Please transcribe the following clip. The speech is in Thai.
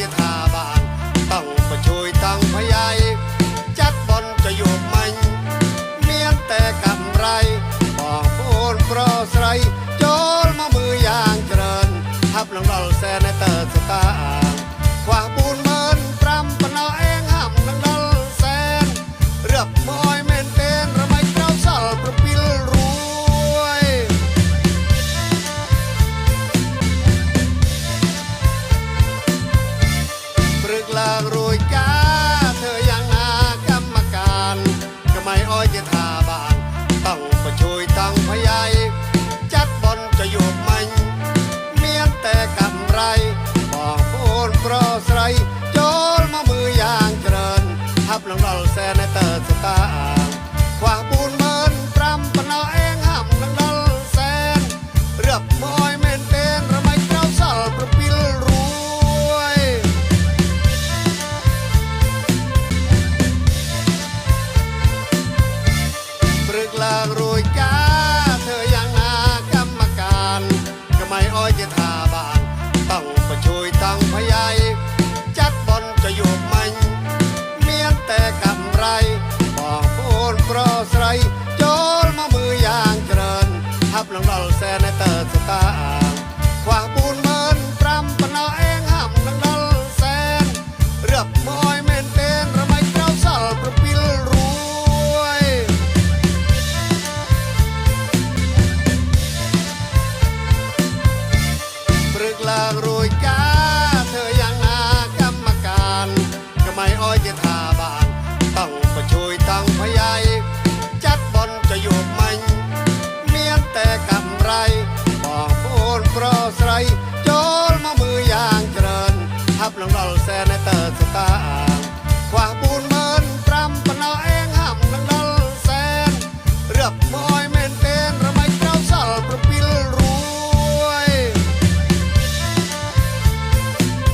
จะทาบานต้องประช่วยตั้งพยายจัดบอลจะอยู่มันเมียนแต่กำไรบอกโอนพรอสไรโจลมามือยางเจริญทับหลังดอลแซนเตอร์สตา ทาบาง ต้องก็ช่วยต้ง and อยจ้าเธอยังนากรรมการก็ไม่อ้อยจะทาบา